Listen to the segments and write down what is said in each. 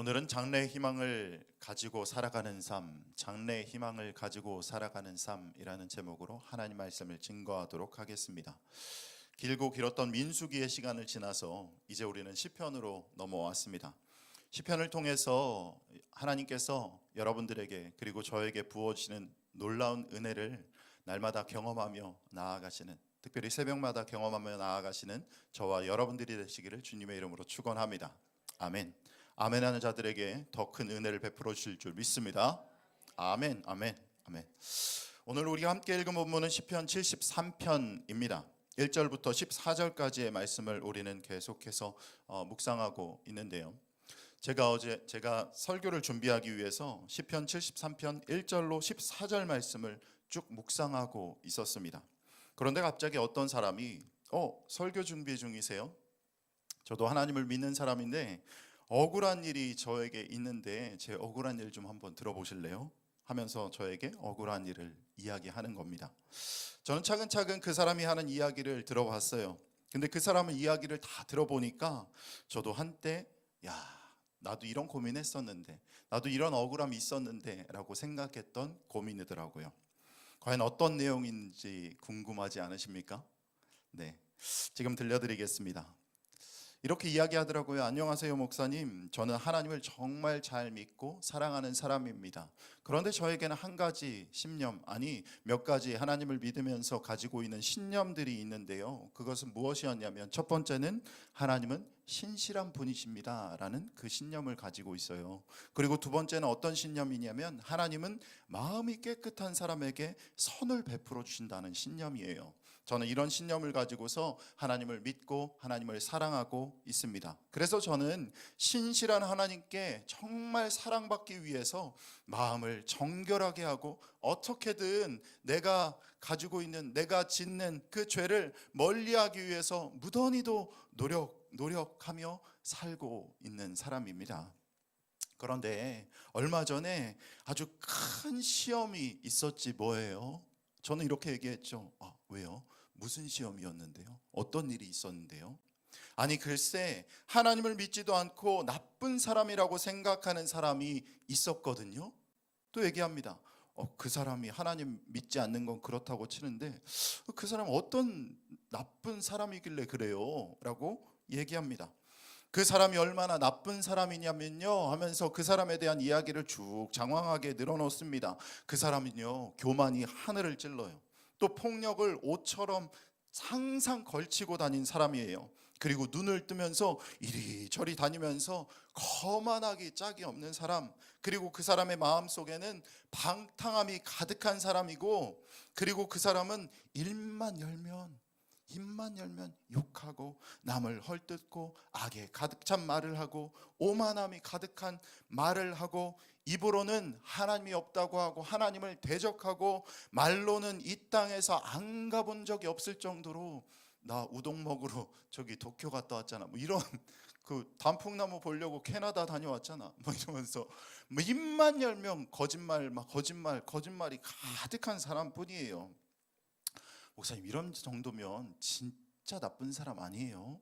오늘은 장래의 희망을 가지고 살아가는 삶, 장래의 희망을 가지고 살아가는 삶이라는 제목으로 하나님 말씀을 증거하도록 하겠습니다. 길고 길었던 민수기의 시간을 지나서 이제 우리는 시편으로 넘어왔습니다. 시편을 통해서 하나님께서 여러분들에게 그리고 저에게 부어주시는 놀라운 은혜를 날마다 경험하며 나아가시는 특별히 새벽마다 경험하며 나아가시는 저와 여러분들이 되시기를 주님의 이름으로 축원합니다. 아멘. 아멘 하는 자들에게 더 큰 은혜를 베풀어 주실 줄 믿습니다. 아멘. 아멘. 아멘. 오늘 우리가 함께 읽은 본문은 시편 73편입니다. 1절부터 14절까지의 말씀을 우리는 계속해서 어, 묵상하고 있는데요. 제가 어제 제가 설교를 준비하기 위해서 시편 73편 1절로 14절 말씀을 쭉 묵상하고 있었습니다. 그런데 갑자기 어떤 사람이 어 설교 준비 중이세요? 저도 하나님을 믿는 사람인데 억울한 일이 저에게 있는데 제 억울한 일 좀 한번 들어보실래요? 하면서 저에게 억울한 일을 이야기하는 겁니다. 저는 차근차근 그 사람이 하는 이야기를 들어봤어요. 근데 그 사람의 이야기를 다 들어보니까 저도 한때 야 나도 이런 고민했었는데 나도 이런 억울함이 있었는데라고 생각했던 고민이더라고요. 과연 어떤 내용인지 궁금하지 않으십니까? 네, 지금 들려드리겠습니다. 이렇게 이야기하더라고요. 안녕하세요, 목사님. 저는 하나님을 정말 잘 믿고 사랑하는 사람입니다. 그런데 저에게는 한 가지 신념, 아니 몇 가지 하나님을 믿으면서 가지고 있는 신념들이 있는데요. 그것은 무엇이었냐면 첫 번째는 하나님은 신실한 분이십니다 라는 그 신념을 가지고 있어요. 그리고 두 번째는 어떤 신념이냐면 하나님은 마음이 깨끗한 사람에게 선을 베풀어 주신다는 신념이에요. 저는 이런 신념을 가지고서 하나님을 믿고 하나님을 사랑하고 있습니다. 그래서 저는 신실한 하나님께 정말 사랑받기 위해서 마음을 정결하게 하고 어떻게든 내가 가지고 있는 내가 짓는 그 죄를 멀리하기 위해서 무던히도 노력 노력하며 살고 있는 사람입니다. 그런데 얼마 전에 아주 큰 시험이 있었지 뭐예요? 저는 이렇게 얘기했죠. 아, 왜요? 무슨 시험이었는데요? 어떤 일이 있었는데요? 아니 글쎄 하나님을 믿지도 않고 나쁜 사람이라고 생각하는 사람이 있었거든요. 또 얘기합니다. 어, 그 사람이 하나님 믿지 않는 건 그렇다고 치는데 그 사람 어떤 나쁜 사람이길래 그래요? 라고 얘기합니다. 그 사람이 얼마나 나쁜 사람이냐면요 하면서 그 사람에 대한 이야기를 쭉 장황하게 늘어놓습니다. 그 사람은요 교만이 하늘을 찔러요. 또 폭력을 옷처럼 항상 걸치고 다닌 사람이에요. 그리고 눈을 뜨면서 이리저리 다니면서 거만하기 짝이 없는 사람. 그리고 그 사람의 마음 속에는 방탕함이 가득한 사람이고, 그리고 그 사람은 일만 열면 입만 열면 욕하고 남을 헐뜯고 악에 가득 찬 말을 하고 오만함이 가득한 말을 하고 입으로는 하나님이 없다고 하고 하나님을 대적하고 말로는 이 땅에서 안 가본 적이 없을 정도로 나 우동 먹으러 저기 도쿄 갔다 왔잖아. 뭐 이런 그 단풍나무 보려고 캐나다 다녀왔잖아. 뭐 이러면서 뭐 입만 열면 거짓말 막 거짓말 거짓말이 가득한 사람뿐이에요. 목사님 이런 정도면 진짜 나쁜 사람 아니에요?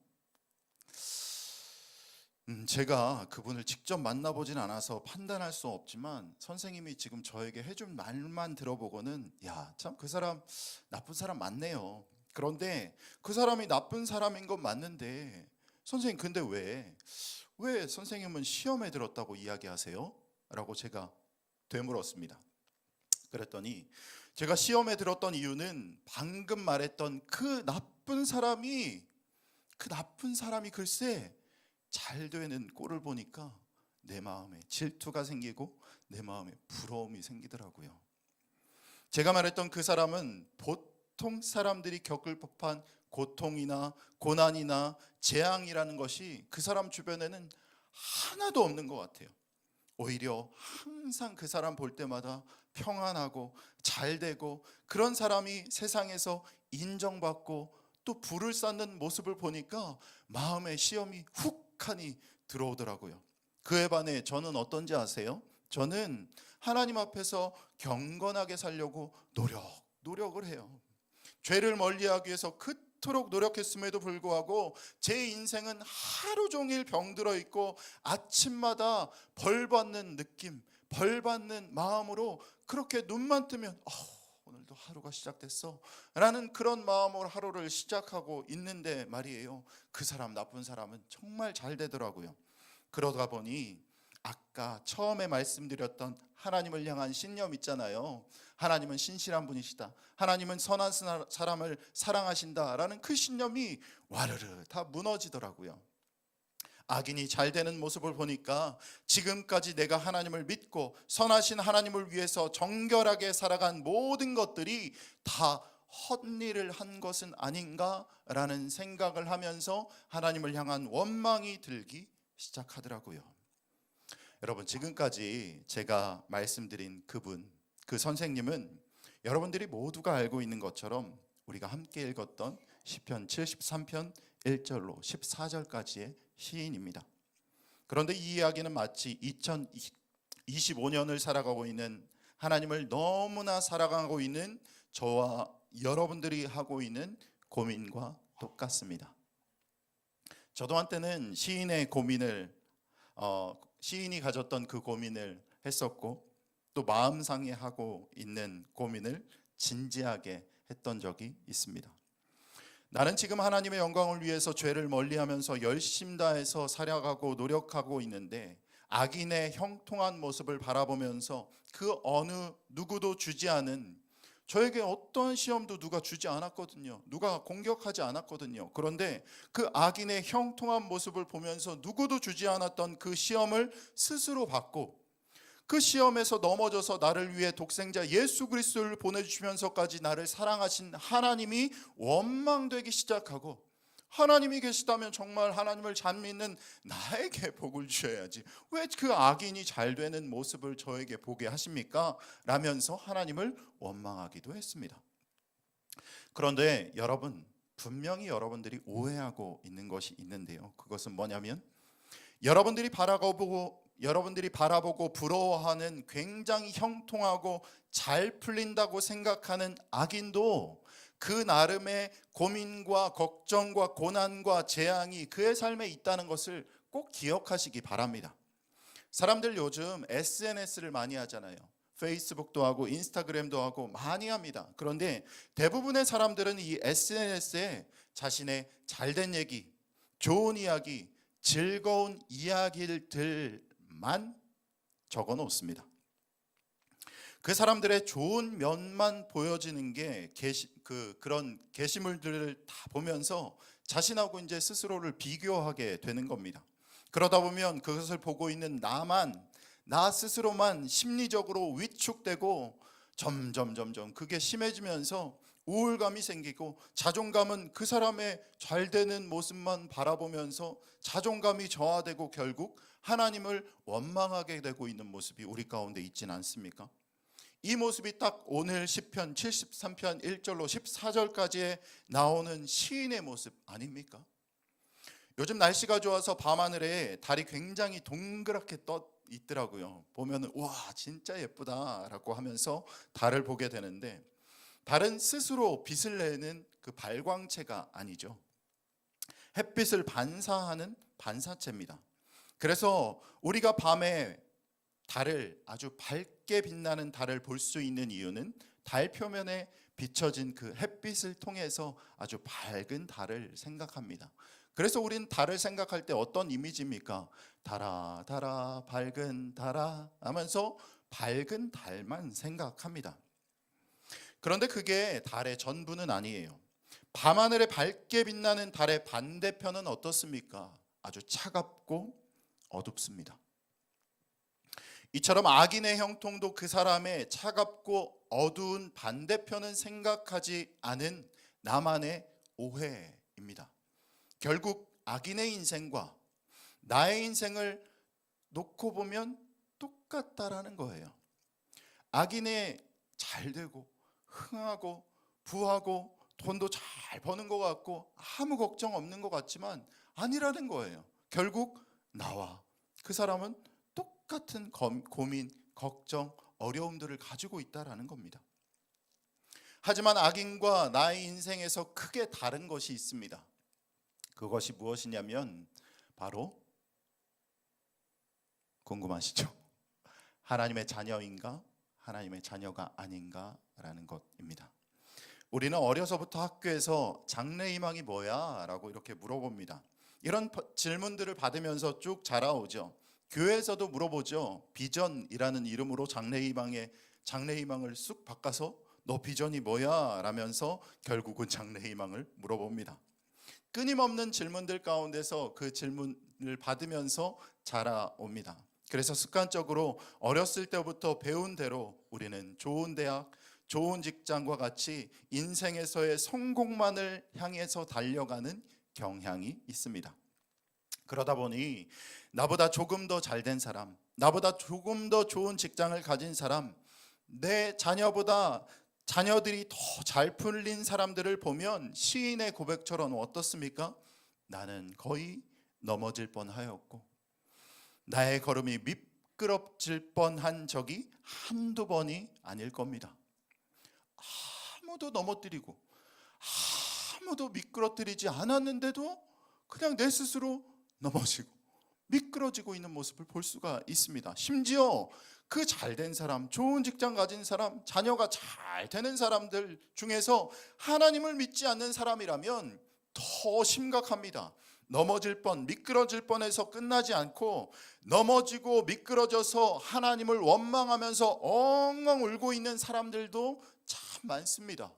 음, 제가 그분을 직접 만나보진 않아서 판단할 수 없지만 선생님이 지금 저에게 해준 말만 들어보고는 야 참 그 사람 나쁜 사람 맞네요. 그런데 그 사람이 나쁜 사람인 건 맞는데 선생님 근데 왜 왜 선생님은 시험에 들었다고 이야기하세요? 라고 제가 되물었습니다. 그랬더니 제가 시험에 들었던 이유는 방금 말했던 그 나쁜 사람이 그 나쁜 사람이 글쎄 잘 되는 꼴을 보니까 내 마음에 질투가 생기고 내 마음에 부러움이 생기더라고요. 제가 말했던 그 사람은 보통 사람들이 겪을 법한 고통이나 고난이나 재앙이라는 것이 그 사람 주변에는 하나도 없는 것 같아요. 오히려 항상 그 사람 볼 때마다 평안하고 잘 되고 그런 사람이 세상에서 인정받고 또 불을 쌓는 모습을 보니까 마음의 시험이 훅 하니 들어오더라고요. 그에 반해 저는 어떤지 아세요? 저는 하나님 앞에서 경건하게 살려고 노력, 노력을 해요. 죄를 멀리하기 위해서 그토록 노력했음에도 불구하고 제 인생은 하루 종일 병들어 있고 아침마다 벌 받는 느낌, 벌 받는 마음으로 그렇게 눈만 뜨면 어, 오늘도 하루가 시작됐어 라는 그런 마음으로 하루를 시작하고 있는데 말이에요. 그 사람 나쁜 사람은 정말 잘 되더라고요. 그러다 보니 아까 처음에 말씀드렸던 하나님을 향한 신념 있잖아요. 하나님은 신실한 분이시다. 하나님은 선한 사- 사람을 사랑하신다라는 그 신념이 와르르 다 무너지더라고요. 악인이 잘 되는 모습을 보니까 지금까지 내가 하나님을 믿고 선하신 하나님을 위해서 정결하게 살아간 모든 것들이 다 헛일을 한 것은 아닌가라는 생각을 하면서 하나님을 향한 원망이 들기 시작하더라고요. 여러분 지금까지 제가 말씀드린 그분 그 선생님은 여러분들이 모두가 알고 있는 것처럼 우리가 함께 읽었던 시편 73편 1절로 14절까지의 시인입니다. 그런데 이 이야기는 마치 2025년을 살아가고 있는 하나님을 너무나 사랑하고 있는 저와 여러분들이 하고 있는 고민과 똑같습니다. 저도 한때는 시인의 고민을 어, 시인이 가졌던 그 고민을 했었고 또 마음 상해하고 있는 고민을 진지하게 했던 적이 있습니다. 나는 지금 하나님의 영광을 위해서 죄를 멀리하면서 열심 다해서 살아가고 노력하고 있는데 악인의 형통한 모습을 바라보면서 그 어느 누구도 주지 않은 저에게 어떤 시험도 누가 주지 않았거든요. 누가 공격하지 않았거든요. 그런데 그 악인의 형통한 모습을 보면서 누구도 주지 않았던 그 시험을 스스로 받고 그 시험에서 넘어져서 나를 위해 독생자 예수 그리스도를 보내주시면서까지 나를 사랑하신 하나님이 원망되기 시작하고 하나님이 계시다면 정말 하나님을 잘 믿는 나에게 복을 주셔야지 왜 그 악인이 잘 되는 모습을 저에게 보게 하십니까? 라면서 하나님을 원망하기도 했습니다. 그런데 여러분 분명히 여러분들이 오해하고 있는 것이 있는데요. 그것은 뭐냐면 여러분들이 바라보고 여러분들이 바라보고 부러워하는 굉장히 형통하고 잘 풀린다고 생각하는 악인도 그 나름의 고민과 걱정과 고난과 재앙이 그의 삶에 있다는 것을 꼭 기억하시기 바랍니다. 사람들 요즘 SNS를 많이 하잖아요. 페이스북도 하고 인스타그램도 하고 많이 합니다. 그런데 대부분의 사람들은 이 SNS에 자신의 잘된 얘기, 좋은 이야기, 즐거운 이야기들 만 적어 놓습니다. 그 사람들의 좋은 면만 보여지는 게 게시, 그 그런 게시물들을 다 보면서 자신하고 이제 스스로를 비교하게 되는 겁니다. 그러다 보면 그것을 보고 있는 나만 나 스스로만 심리적으로 위축되고 점점 점점 그게 심해지면서 우울감이 생기고 자존감은 그 사람의 잘 되는 모습만 바라보면서 자존감이 저하되고 결국 하나님을 원망하게 되고 있는 모습이 우리 가운데 있지는 않습니까? 이 모습이 딱 오늘 시편 73편 1절로 14절까지에 나오는 시인의 모습 아닙니까? 요즘 날씨가 좋아서 밤하늘에 달이 굉장히 동그랗게 떠 있더라고요. 보면은 와 진짜 예쁘다라고 하면서 달을 보게 되는데 달은 스스로 빛을 내는 그 발광체가 아니죠. 햇빛을 반사하는 반사체입니다. 그래서 우리가 밤에 달을 아주 밝게 빛나는 달을 볼 수 있는 이유는 달 표면에 비춰진 그 햇빛을 통해서 아주 밝은 달을 생각합니다. 그래서 우리는 달을 생각할 때 어떤 이미지입니까? 달아 달아 밝은 달아 하면서 밝은 달만 생각합니다. 그런데 그게 달의 전부는 아니에요. 밤하늘에 밝게 빛나는 달의 반대편은 어떻습니까? 아주 차갑고 어둡습니다. 이처럼 악인의 형통도 그 사람의 차갑고 어두운 반대편은 생각하지 않은 나만의 오해입니다. 결국 악인의 인생과 나의 인생을 놓고 보면 똑같다라는 거예요. 악인의 잘 되고 흥하고 부하고 돈도 잘 버는 것 같고 아무 걱정 없는 것 같지만 아니라는 거예요. 결국 나와 그 사람은 똑같은 검- 고민, 걱정, 어려움들을 가지고 있다라는 겁니다. 하지만 악인과 나의 인생에서 크게 다른 것이 있습니다. 그것이 무엇이냐면 바로 궁금하시죠? 하나님의 자녀인가? 하나님의 자녀가 아닌가라는 것입니다. 우리는 어려서부터 학교에서 장래 희망이 뭐야? 라고 이렇게 물어봅니다. 이런 버- 질문들을 받으면서 쭉 자라오죠. 교회에서도 물어보죠. 비전이라는 이름으로 장래 희망의 장래 희망을 쑥 바꿔서 너 비전이 뭐야? 라면서 결국은 장래 희망을 물어봅니다. 끊임없는 질문들 가운데서 그 질문을 받으면서 자라옵니다. 그래서 습관적으로 어렸을 때부터 배운 대로 우리는 좋은 대학, 좋은 직장과 같이 인생에서의 성공만을 향해서 달려가는 경향이 있습니다. 그러다 보니 나보다 조금 더 잘된 사람, 나보다 조금 더 좋은 직장을 가진 사람, 내 자녀보다 자녀들이 더 잘 풀린 사람들을 보면 시인의 고백처럼 어떻습니까? 나는 거의 넘어질 뻔하였고 나의 걸음이 미끄럽질 뻔한 적이 한두 번이 아닐 겁니다. 아무도 넘어뜨리고 아무도 미끄러뜨리지 않았는데도 그냥 내 스스로 넘어지고 미끄러지고 있는 모습을 볼 수가 있습니다. 심지어 그 잘된 사람, 좋은 직장 가진 사람, 자녀가 잘 되는 사람들 중에서 하나님을 믿지 않는 사람이라면 더 심각합니다. 넘어질 뻔, 미끄러질 뻔해서 끝나지 않고 넘어지고 미끄러져서 하나님을 원망하면서 엉엉 울고 있는 사람들도 참 많습니다.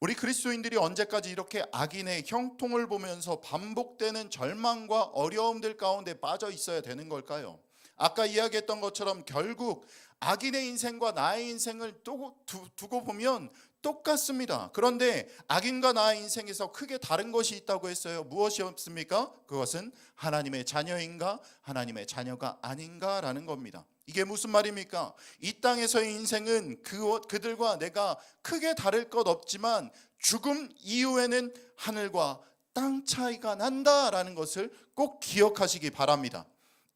우리 그리스도인들이 언제까지 이렇게 악인의 형통을 보면서 반복되는 절망과 어려움들 가운데 빠져 있어야 되는 걸까요? 아까 이야기했던 것처럼 결국 악인의 인생과 나의 인생을 두- 두- 두고 보면 똑같습니다. 그런데 악인과 나의 인생에서 크게 다른 것이 있다고 했어요. 무엇이 없습니까? 그것은 하나님의 자녀인가, 하나님의 자녀가 아닌가라는 겁니다. 이게 무슨 말입니까? 이 땅에서의 인생은 그, 그들과 내가 크게 다를 것 없지만 죽음 이후에는 하늘과 땅 차이가 난다라는 것을 꼭 기억하시기 바랍니다.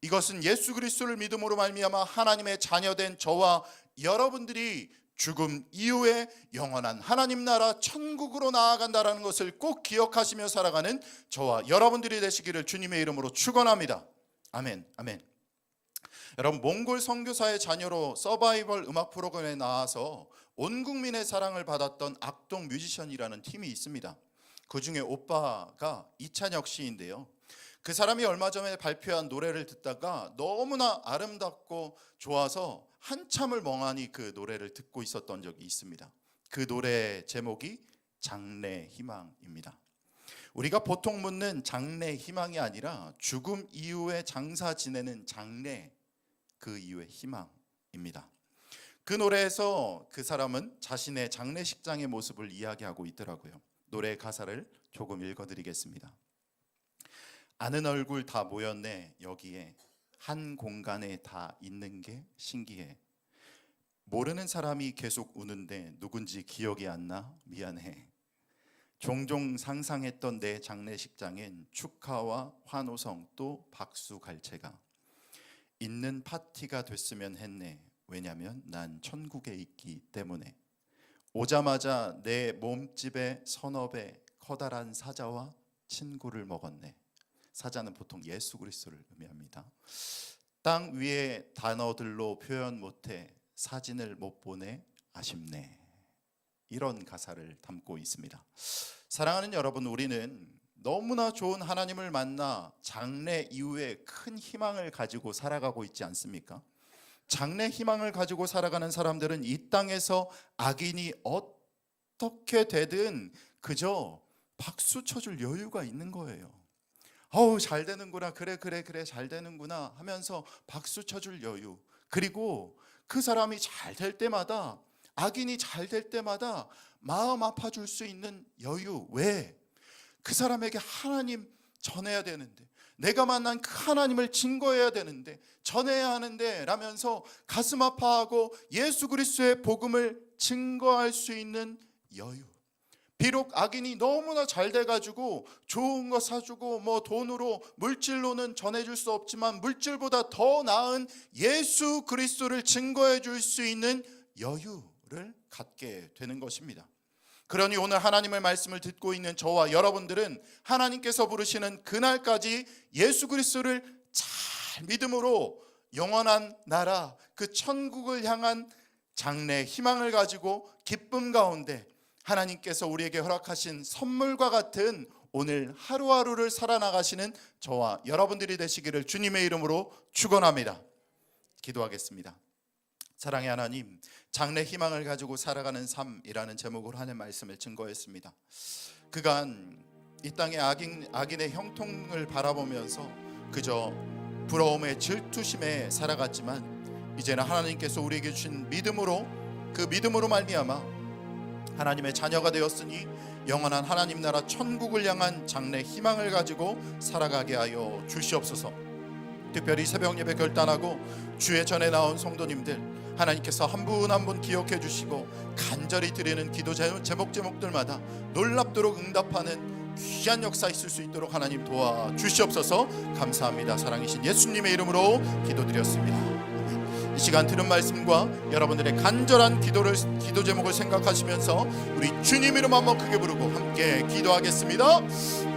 이것은 예수 그리스도를 믿음으로 말미암아 하나님의 자녀된 저와 여러분들이 죽음 이후에 영원한 하나님 나라 천국으로 나아간다라는 것을 꼭 기억하시며 살아가는 저와 여러분들이 되시기를 주님의 이름으로 축원합니다. 아멘. 아멘. 여러분 몽골 선교사의 자녀로 서바이벌 음악 프로그램에 나와서 온 국민의 사랑을 받았던 악동 뮤지션이라는 팀이 있습니다. 그 중에 오빠가 이찬혁 씨인데요. 그 사람이 얼마 전에 발표한 노래를 듣다가 너무나 아름답고 좋아서 한참을 멍하니 그 노래를 듣고 있었던 적이 있습니다. 그 노래 제목이 장래 희망입니다. 우리가 보통 묻는 장래 희망이 아니라 죽음 이후에 장사 지내는 장래 그 이후의 희망입니다. 그 노래에서 그 사람은 자신의 장례식장의 모습을 이야기하고 있더라고요. 노래 가사를 조금 읽어드리겠습니다. 아는 얼굴 다 모였네 여기에 한 공간에 다 있는 게 신기해. 모르는 사람이 계속 우는데 누군지 기억이 안 나 미안해. 종종 상상했던 내 장례식장엔 축하와 환호성 또 박수 갈채가 있는 파티가 됐으면 했네. 왜냐면 난 천국에 있기 때문에 오자마자 내 몸집에 선업에 커다란 사자와 친구를 먹었네. 사자는 보통 예수 그리스도를 의미합니다. 땅 위의 단어들로 표현 못해 사진을 못 보내 아쉽네. 이런 가사를 담고 있습니다. 사랑하는 여러분, 우리는 너무나 좋은 하나님을 만나 장래 이후에 큰 희망을 가지고 살아가고 있지 않습니까? 장래 희망을 가지고 살아가는 사람들은 이 땅에서 악인이 어떻게 되든 그저 박수 쳐줄 여유가 있는 거예요. 어우 잘 되는구나. 그래 그래 그래. 잘 되는구나. 하면서 박수 쳐줄 여유. 그리고 그 사람이 잘 될 때마다 악인이 잘 될 때마다 마음 아파 줄 수 있는 여유. 왜? 그 사람에게 하나님 전해야 되는데 내가 만난 그 하나님을 증거해야 되는데 전해야 하는데 라면서 가슴 아파하고 예수 그리스도의 복음을 증거할 수 있는 여유 비록 악인이 너무나 잘 돼가지고 좋은 거 사주고 뭐 돈으로 물질로는 전해줄 수 없지만 물질보다 더 나은 예수 그리스도를 증거해 줄 수 있는 여유 하루를 갖게 되는 것입니다. 그러니 오늘 하나님의 말씀을 듣고 있는 저와 여러분들은 하나님께서 부르시는 그날까지 예수 그리스도를 잘 믿음으로 영원한 나라 그 천국을 향한 장래 희망을 가지고 기쁨 가운데 하나님께서 우리에게 허락하신 선물과 같은 오늘 하루하루를 살아나가시는 저와 여러분들이 되시기를 주님의 이름으로 축원합니다. 기도하겠습니다. 사랑의 하나님, 장래 희망을 가지고 살아가는 삶이라는 제목으로 하는 말씀을 증거했습니다. 그간 이 땅의 악인, 악인의 형통을 바라보면서 그저 부러움의 질투심에 살아갔지만 이제는 하나님께서 우리에게 주신 믿음으로 그 믿음으로 말미암아 하나님의 자녀가 되었으니 영원한 하나님 나라 천국을 향한 장래 희망을 가지고 살아가게 하여 주시옵소서. 특별히 새벽 예배 결단하고 주의 전에 나온 성도님들 하나님께서 한 분 한분 기억해 주시고 간절히 드리는 기도 제- 제목 제목들마다 놀랍도록 응답하는 귀한 역사 있을 수 있도록 하나님 도와 주시옵소서 감사합니다 사랑이신 예수님의 이름으로 기도드렸습니다. 이 시간 들은 말씀과 여러분들의 간절한 기도를 기도 제목을 생각하시면서 우리 주님 이름 한번 크게 부르고 함께 기도하겠습니다.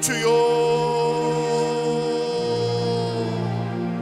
주여